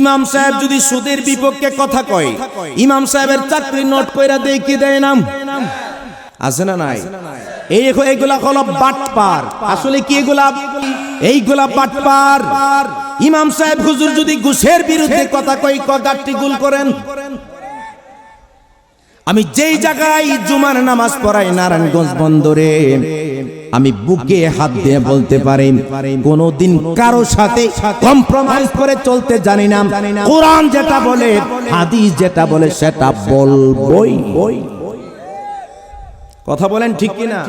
ইমাম সাহেব যদি সুদের বিপক্ষে কথা কয়, ইমাম সাহেবের চাকরি নোট কইরা দেয় কি দেয় নাম? আছে না নাই? এই হলো বাটপার। আসলে কি এগুলা? এইগুলা বাটপার। ইমাম সাহেব হুজুর যদি ঘুষের বিরুদ্ধে কথা কই গাটটি গুল করেন? আমি যেই জায়গায় জুমার নামাজ পড়াই, নারায়ণগঞ্জ বন্দরে আমি বুকে হাত দিয়ে বলতে পারি, কোনদিন কারও সাথে কম্প্রোমাইজ করে চলতে জানি না। কোরআন যেটা বলে, হাদিস যেটা বলে, সেটা বলবই। কথা বলেন ঠিক কিনা?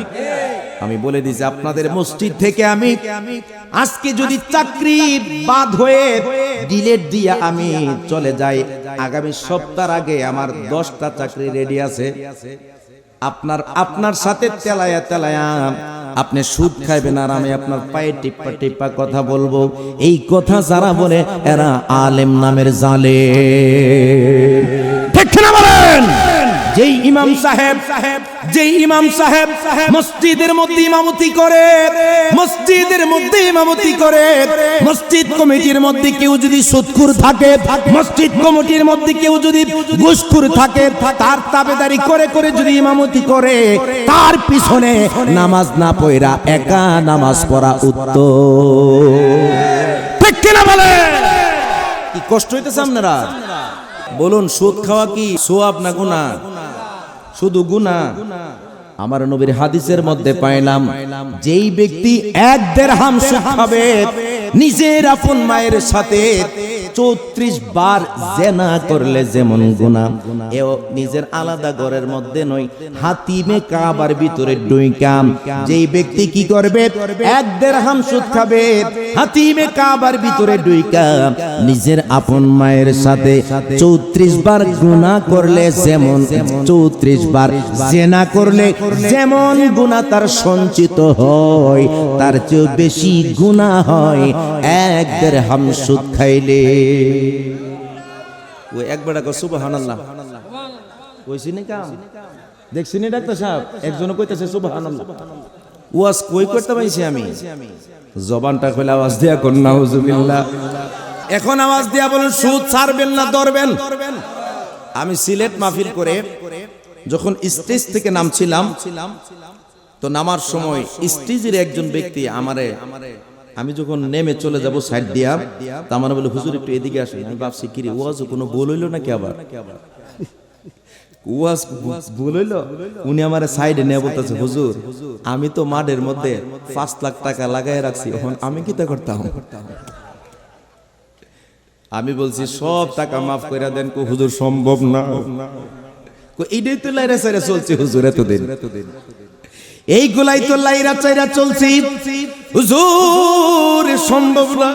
আমি বলে দিছি, আপনাদের মসজিদ থেকে আমি, আজকে যদি চাকরি বাদ হয়ে ডিলেট দিয়ে আমি চলে যাই, আগামী সপ্তাহ আগে আমার দশটা চাকরি রেডি আছে। আপনার আপনার সাথে তেলায়া তেলায়া আপনি সুদ খাইবেন আর আমি আপনার পায়ে টিপ্পা টিপ্পা কথা বলব। এই কথা যারা বলে, এরা আলেম নামের জালে। ঠিক না বলেন? যেই ইমাম সাহেব সাহেব যেই ইমাম সাহেব মসজিদের মধ্যে ইমামতি করে, মসজিদের মধ্যে ইমামতি করে, মসজিদ কমিটির মধ্যে কেউ যদি সুদখুর থাকে, মসজিদ কমিটির মধ্যে কেউ যদি ঘুষখুর থাকে, তার তাবেদারি করে করে যদি ইমামতি করে, তার পিছনে নামাজ না পড়া, একা নামাজ পড়া উত্তম। ঠিক কিনা বলে? কি কষ্ট হইতেছে আপনারা? বলুন, সুদ খাওয়া কি সোয়াব না গুনাহ? শুধু গুনা আমার নবীর হাদিসের মধ্যে পাইলাম, যেই ব্যক্তি এক দেড় হাম খাবে, নিজের আপন মায়ের সাথে চৌত্রিশ বার জেনা করলে যেমন গুনাহ, এও নিজের আলাদা ঘরের মধ্যে নয়, হাতিমে কাবার ভিতরে ডুইকাম যেই ব্যক্তি কি করবে? এক দেড়হাম সুদ খাবে, হাতিমে কাবার ভিতরে ডুইকাম নিজের আপন মায়ের সাথে চৌত্রিশ বার গুনাহ করলে যেমন, চৌত্রিশ বার জেনা করলে যেমন গুণা তার সঞ্চিত হয়, তার চেয়ে বেশি গুণা হয়, এক দেড় হাম সুদ খাইলে। ও একবার ডাকো সুবহানাল্লাহ। কইছি নি কাম? দেখছি নি ডাক্তার সাহেব একজনে কইতেছে সুবহানাল্লাহ। ওয়াজ কই করতে পাইছি আমি? জবানটা কইলে আওয়াজ দিয়া কোন নাউজুবিল্লাহ। এখন আওয়াজ দিয়া বলুন সুদ ছাড়বেন না ধরবেন। আমি সিলেট মাহফিল করে যখন স্টেজ থেকে নামছিলাম তো নামার সময় স্টেজের একজন ব্যক্তি আমারে আমি যখন নেমে চলে যাব সাইড দিয়া তা আমার বলে হুজুর একটু এদিকে আসেন। আমি ভাবছি কিরে ওয়াজ কোনো বল হইল নাকি আবার? ওয়াজ ভুল হইল? উনি আমার সাইডে নিয়ে বলতেছে হুজুর আমি তো মাঠের মধ্যে পাঁচ লাখ টাকা লাগাই রাখছি এখন আমি কি তা করতাম? আমি বলছি সব টাকা মাফ করে দেন কো হুজুর সম্ভব না। এইটাই তো লাইরা চাইরা চলছে হুজুর এতদিন। এইগুলাই তো লাইরা চাইরা চলছি। হুজুর, সম্ভব না।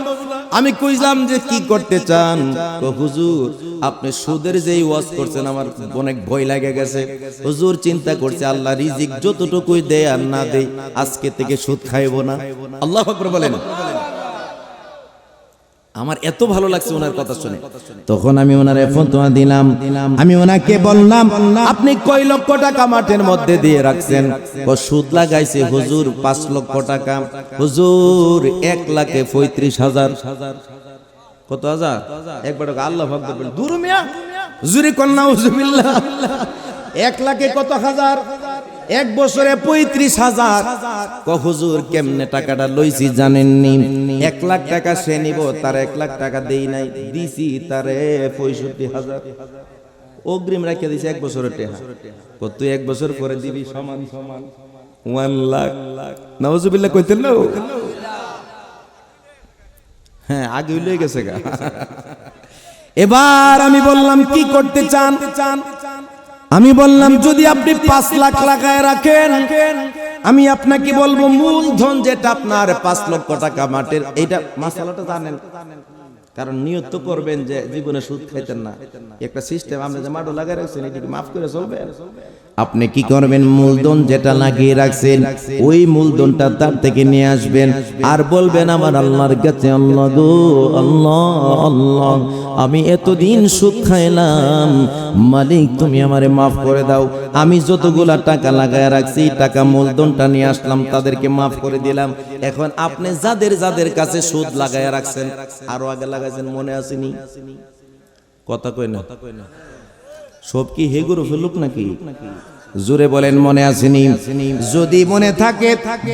আমি কইলাম যে কি করতে চান? হুজুর, আপনি সুদের যেই ওয়াজ করছেন, আমার অনেক ভয় লাগে গেছে। হুজুর, চিন্তা করছে, আল্লাহ রিজিক যতটুকুই দেয় আর না দেয়, আজকে থেকে সুদ খাইব না। আল্লাহ বলেন। আমার এত ভালো লাগছে ওনার কথা শুনে। তখন আমি ওনার ফতোয়া দিলাম। আমি ওনাকে বললাম, আপনি কয় লক্ষ টাকা মাঠের মধ্যে দিয়ে রাখছেন? ও সুদ লাগাইছে, হুজুর, পাঁচ লক্ষ টাকা। হুজুর, এক লাখে পঁয়ত্রিশ হাজার। কত হাজার? একবার আল্লাহ ভক্ত দূর মিয়া, হুজুরে কন্যা এক লাখে কত হাজার? এক বছরে পঁয়ত্রিশ হাজার। হুজুর, কেমনে টাকাটা লইছি জানেননি? এক লাখ টাকা সে নিব, তার এক লাখ টাকা দেই নাই। দিছি তারে পঁয়ষট্টি হাজার। অগ্রিম রাখিয়া দিছে এক বছরের টেহা। তুই এক বছর পরে দিবি? সমান সমান। ওয়ান লাখ। নওয়াজুবিল্লাহ কইতেন না হ্যাঁ আগে লয়ে গেছে গা। এবার আমি বললাম, কি করতে চান চান? আমি বললাম, যদি আপনি পাঁচ লাখ লাগায় রাখেন, আমি আপনাকে বলব, মূলধন যেটা আপনার পাঁচ লক্ষ টাকা মাটির, এইটা মাসালাটা জানেন। কারণ নিয়ত তো করবেন যে জীবনে সুদ খাইতেন না। একটা সিস্টেম আমরা যে মাটো লাগাই রাখছেন এটাকে মাফ করে চলবে? আপনি কি করবেন? মূলধন যেটা লাগিয়ে রাখছেন, ওই মূলধনটা তার থেকে নিয়ে আসবেন। আর বলবেন, আমার আল্লাহর কাছে আল্লাহ গো, আল্লাহ আল্লাহ, আমি এতদিন সুদ খাইলাম। মালিক, তুমি আমারে মাফ করে দাও। আমি যতগুলা টাকা লাগায় রাখছি, টাকা মূলধনটা নিয়ে আসলাম, তাদেরকে মাফ করে দিলাম। এখন আপনি যাদের যাদের কাছে সুদ লাগায় রাখছেন, আরও আগে লাগাইছেন, মনে আসেনি কথা কই না। সব কি হেগুরু ফেলুক নাকি? জোরে বলেন, মনে আসেনি। যদি মনে থাকে,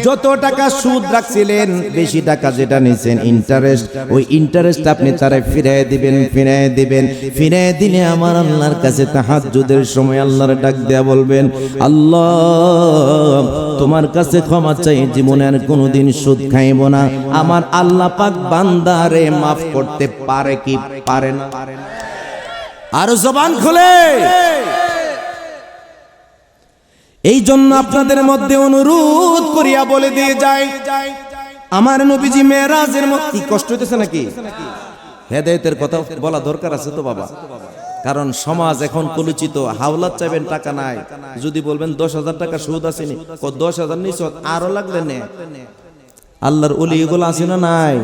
যত টাকা সুদ রাখছিলেন, বেশি টাকা যেটা নিছেন ইন্টারেস্ট ওই ইন্টারেস্ট আপনি তারা ফিরিয়ে দিবেন ফিরিয়ে দিবেন। ফিরিয়ে দিলে আমার আল্লাহর কাছে তাহাজ্জুদের সময় আল্লাহর ডাক দেয়া বলবেন, আল্লাহ, তোমার কাছে ক্ষমা চাই, জীবনে আর কোনোদিন সুদ খাইব না। আমার আল্লাহ পাক বান্দারে মাফ করতে পারে কি পারে না? আরও জবান খুলে। এই জন্য আপনাদের মধ্যে অনুরোধ করিয়া বলে দিয়ে যাই। আমার নবীজি মেয়েরাজের মধ্যে কষ্ট হইতেছে নাকি? হেদায়তের কথা বলা দরকার আছে তো বাবা। কারণ সমাজ এখন কলুচিত। হাওলাত চাইবেন, টাকা নাই। যদি বলবেন দশ হাজার টাকা সুদ আসেনি দশ হাজার নিচ আরও লাগলে নে। আল্লাহর অলি এগুলো আছে না নাই?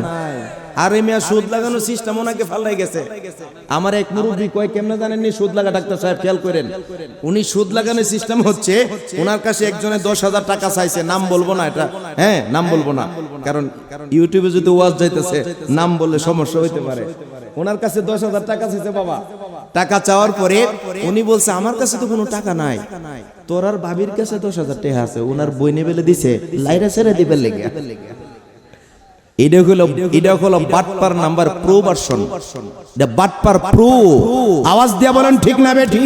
আরে মিয়া, সুদ লাগানোর সিস্টেম ওনাকে ফালাই গেছে। আমার এক মুরব্বী কয়, কেমনে জানেননি? সুদ লাগা ডাক্তার সাহেব, খেয়াল করেন। উনি সুদ লাগানোর সিস্টেম হচ্ছে, ওনার কাছে একজনে দশ হাজার টাকা চাইছে, নাম বলব না এটা। হ্যাঁ নাম বলব না। কারণ ইউটিউবে যদি ওয়াজ যাইতেছে, নাম বললে সমস্যা হইতে পারে। ওনার কাছে দশ হাজার টাকা চাইছে, বাবা। টাকা চাওয়ার পরে উনি বলছে, আমার কাছে তো কোনো টাকা নাই। তোর আর ভাবির কাছে দশ হাজার টাকা আছে। ওনার বই নেবেলে দিছে, লাইরা ছেড়ে দিবে লেগে এটা হলো এটা হলো বাটপার নাম্বার প্রো ভার্সন। এটা বাটপার প্রো। আওয়াজ দিয়া বলেন, ঠিক না বেঠি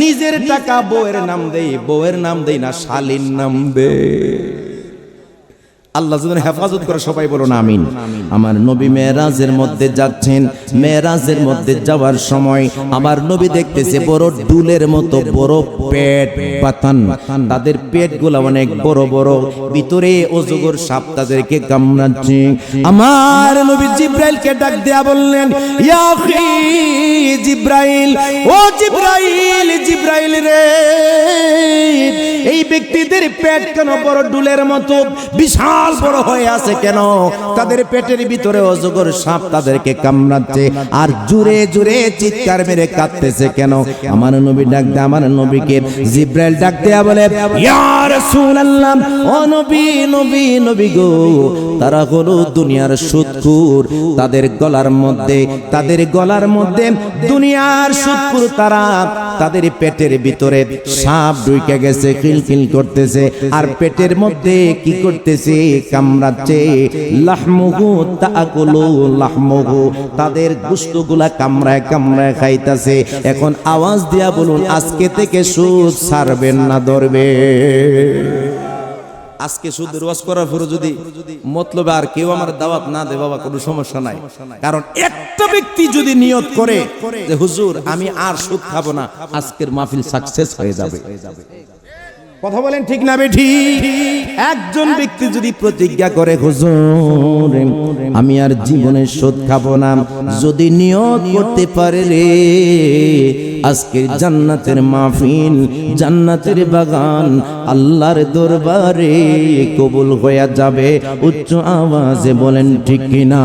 নিজের টাকা বউয়ের নাম দেই, বউয়ের নাম দেই না শালীর নাম দে আল্লাহ যেন হেফাজত করে সবাই বলুন আমিন। আমার নবী মেয়েরাজের মধ্যে যাচ্ছেন, মেয়েরাজের মধ্যে যাওয়ার সময় আমার নবী দেখতেছে বড় ডুলের মতো বড় পেট পাতান। তাদের পেটগুলা অনেক বড় বড়, ভিতরে অজগর সাপ তাদেরকে কামড়াচ্ছে। আমার নবী জিব্রাইলকে ডাক দেয়া বললেন, ইয়া আখি জিব্রাইল, ও জিব্রাইল জিব্রাইল রে, এই ব্যক্তিদের পেট কেন বড় ডুলের মতো? বিশাল বড় হয়ে আছে কেন? তাদের পেটের ভিতরে অজগর সাপ তাদেরকে কামড়াচ্ছে আর জুরে জুরে চিৎকার মেরে কাঁদতেছে কেন? আমার নবী ডাক দে আমার নবীকে জিব্রাইল ডাক দেয়া বলে, ইয়া রাসূলুল্লাহ, ও নবী নবী নবী গো, তারা হলো দুনিয়ার সুদকুর তাদের গলার মধ্যে, তাদের গলার মধ্যে দুনিয়ার সুদকুর তারা। তাদের পেটের ভিতরে সাপ ঢুকে গেছে কিলকিল করতেছে। আর পেটের মধ্যে কি করতেছে? কামড়াচ্ছে। লাহমুহু তাকুলু লাহমুহু। তাদের গুস্তগুলা কামড়ায় কামড়ায় খাইতাছে। এখন আওয়াজ দিয়া বলুন, আজকে থেকে সুদ ছাড়বেন না, ধরবে। আজকে শুধু রোজ করার পরে যদি মতলবে আর কেউ আমার দাওয়াত না দে বাবা, কোনো সমস্যা নাই। কারণ একটা ব্যক্তি যদি নিয়ত করে যে, হুজুর, আমি আর সুদ খাব না, আজকের মাহফিল সাকসেস হয়ে যাবে। কথা বলেন ঠিক না বেঠি? একজন ব্যক্তি যদি প্রতিজ্ঞা করে হুজুর আমি আর জীবনে সুদ খাব না। যদি নিয়ত করতে পারে রে আজকের জান্নাতের মাহফিল জান্নাতের বাগান আল্লাহর দরবারে কবুল হয়ে যাবে। উচ্চ আওয়াজে বলেন ঠিক কিনা